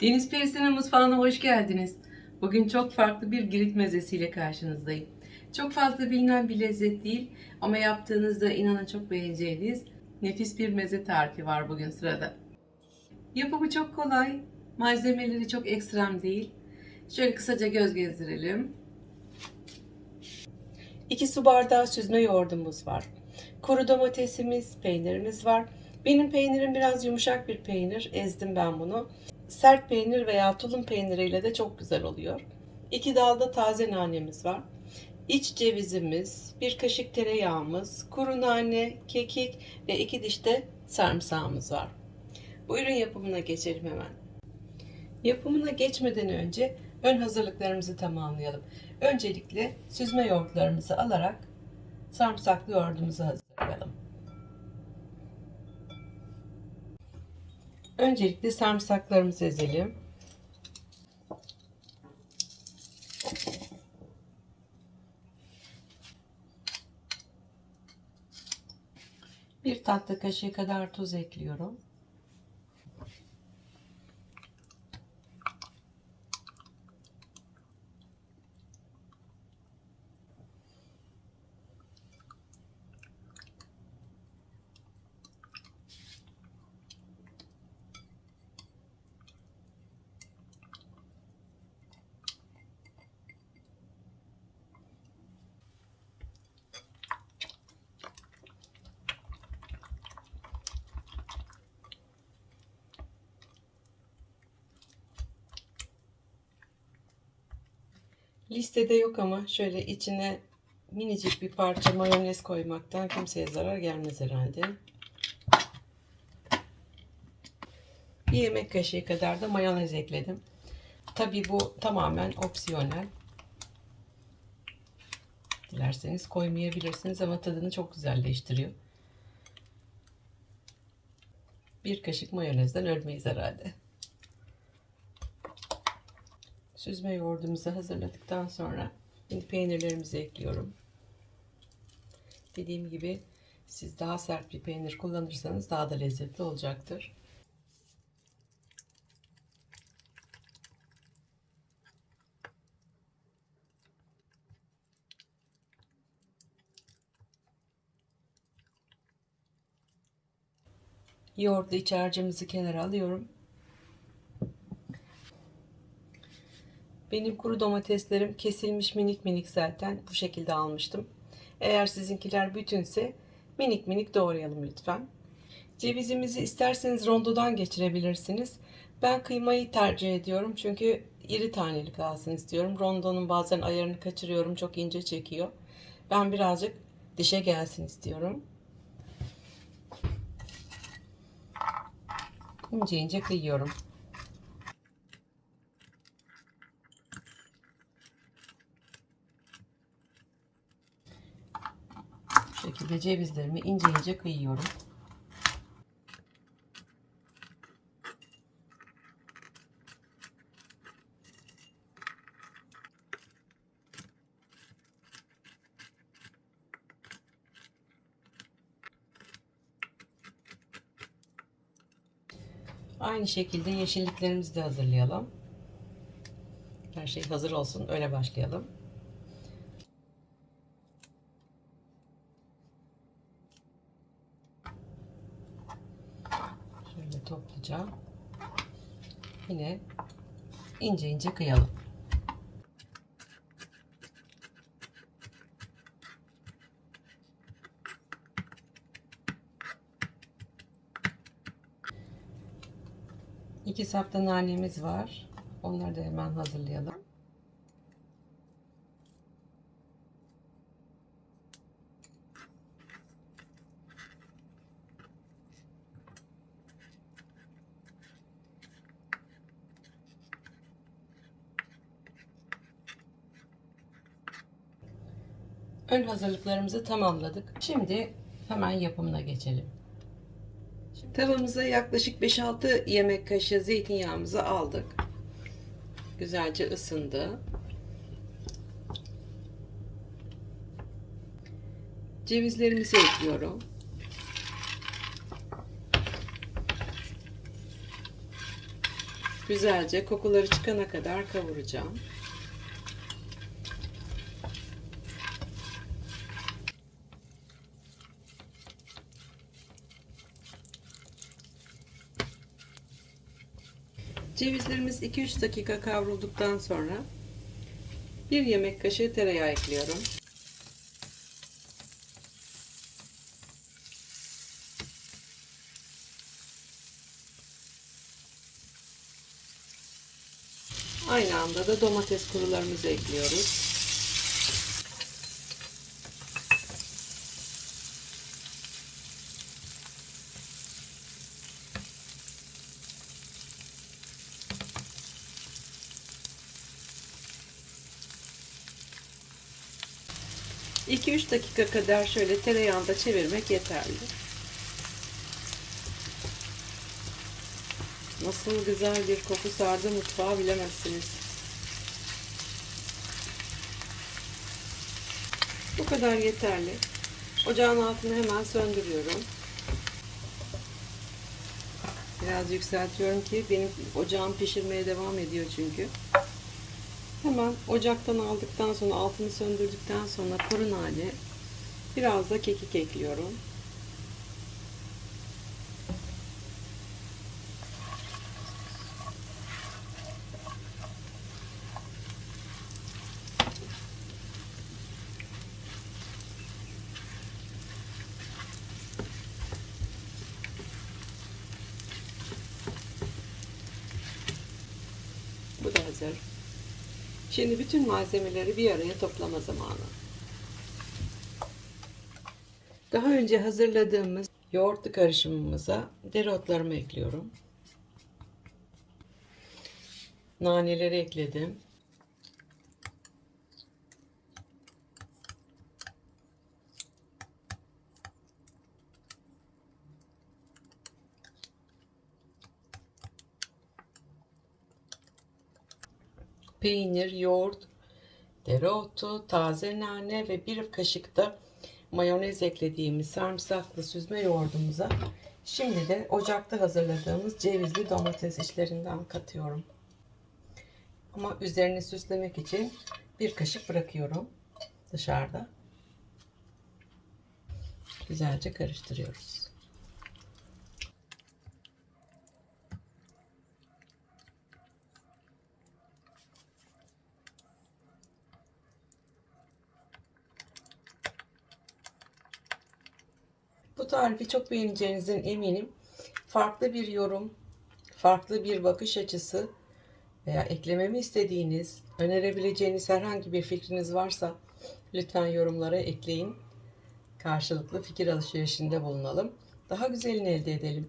Deniz Perisi'nin mutfağına hoş geldiniz. Bugün çok farklı bir girit mezesiyle karşınızdayım. Çok fazla bilinen bir lezzet değil ama yaptığınızda inanın çok beğeneceğiniz nefis bir meze tarifi var bugün sırada. Yapımı çok kolay, malzemeleri çok ekstrem değil. Şöyle kısaca göz gezdirelim. 2 su bardağı süzme yoğurdumuz var. Kuru domatesimiz, peynirimiz var. Benim peynirim biraz yumuşak bir peynir. Ezdim ben bunu. Sert peynir veya tulum peyniriyle de çok güzel oluyor. İki dalda taze nanemiz var. İç cevizimiz, bir kaşık tereyağımız, kuru nane, kekik ve iki diş de sarımsağımız var. Bu ürün yapımına geçelim hemen. Yapımına geçmeden önce ön hazırlıklarımızı tamamlayalım. Öncelikle süzme yoğurtlarımızı alarak sarımsaklı yoğurdumuzu hazırlayalım. Öncelikle sarımsaklarımızı ezelim. Bir tatlı kaşığı kadar tuz ekliyorum. Listede yok ama şöyle içine minicik bir parça mayonez koymaktan kimseye zarar gelmez herhalde. Bir yemek kaşığı kadar da mayonez ekledim. Tabi bu tamamen opsiyonel. Dilerseniz koymayabilirsiniz ama tadını çok güzelleştiriyor. Bir kaşık mayonezden ölmeyiz herhalde. Süzme yoğurdumuzu hazırladıktan sonra şimdi peynirlerimizi ekliyorum. Dediğim gibi siz daha sert bir peynir kullanırsanız daha da lezzetli olacaktır. Yoğurtlu iç harcımızı kenara alıyorum. Benim kuru domateslerim kesilmiş minik minik zaten bu şekilde almıştım. Eğer sizinkiler bütünse minik minik doğrayalım lütfen. Cevizimizi isterseniz rondodan geçirebilirsiniz. Ben kıymayı tercih ediyorum çünkü iri taneli kalsın istiyorum. Rondonun bazen ayarını kaçırıyorum çok ince çekiyor. Ben birazcık dişe gelsin istiyorum. İnce ince kıyıyorum. Şekilde cevizlerimi ince ince kıyıyorum. Aynı şekilde yeşilliklerimizi de hazırlayalım. Her şey hazır olsun. Öyle başlayalım. Topluca yine ince ince kıyalım. İki sapta nanemiz var. Onları da hemen hazırlayalım. Ön hazırlıklarımızı tamamladık. Şimdi hemen yapımına geçelim. Şimdi tavamıza yaklaşık 5-6 yemek kaşığı zeytinyağımızı aldık. Güzelce ısındı. Cevizlerimizi ekliyorum. Güzelce kokuları çıkana kadar kavuracağım. Cevizlerimiz 2-3 dakika kavrulduktan sonra bir yemek kaşığı tereyağı ekliyorum. Aynı anda da domates kurularımızı ekliyoruz. İki üç dakika kadar şöyle tereyağında çevirmek yeterli. Nasıl güzel bir koku sardı mutfağı bilemezsiniz. Bu kadar yeterli. Ocağın altını hemen söndürüyorum. Biraz yükseltiyorum ki benim ocağım pişirmeye devam ediyor çünkü. Hemen ocaktan aldıktan sonra altını söndürdükten sonra kuru nane biraz da kekik ekliyorum. Bu da hazır. Şimdi bütün malzemeleri bir araya toplama zamanı. Daha önce hazırladığımız yoğurtlu karışımımıza dereotlarımı ekliyorum. Naneleri ekledim. Peynir, yoğurt, dereotu, taze nane ve bir kaşık da mayonez eklediğimiz sarımsaklı süzme yoğurdumuza şimdi de ocakta hazırladığımız cevizli domates içlerinden katıyorum. Ama üzerini süslemek için bir kaşık bırakıyorum dışarıda. Güzelce karıştırıyoruz. Bu tarifi çok beğeneceğinizden eminim. Farklı bir yorum, farklı bir bakış açısı veya eklememi istediğiniz, önerebileceğiniz herhangi bir fikriniz varsa lütfen yorumlara ekleyin. Karşılıklı fikir alışverişinde bulunalım. Daha güzelini elde edelim.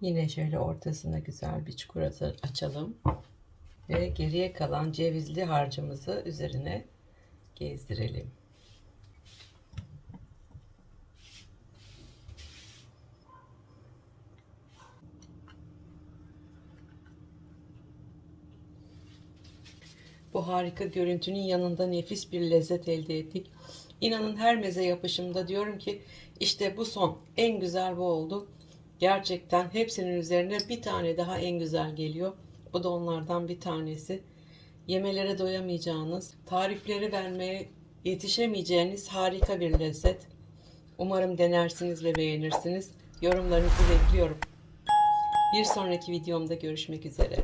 Yine şöyle ortasına güzel bir çukur açalım. Ve geriye kalan cevizli harcımızı üzerine gezdirelim. Bu harika görüntünün yanında nefis bir lezzet elde ettik. İnanın her meze yapışımda diyorum ki işte bu son en güzel bu oldu. Gerçekten hepsinin üzerine bir tane daha en güzel geliyor. Bu da onlardan bir tanesi. Yemelere doyamayacağınız, tarifleri vermeye yetişemeyeceğiniz harika bir lezzet. Umarım denersiniz ve beğenirsiniz. Yorumlarınızı bekliyorum. Bir sonraki videomda görüşmek üzere.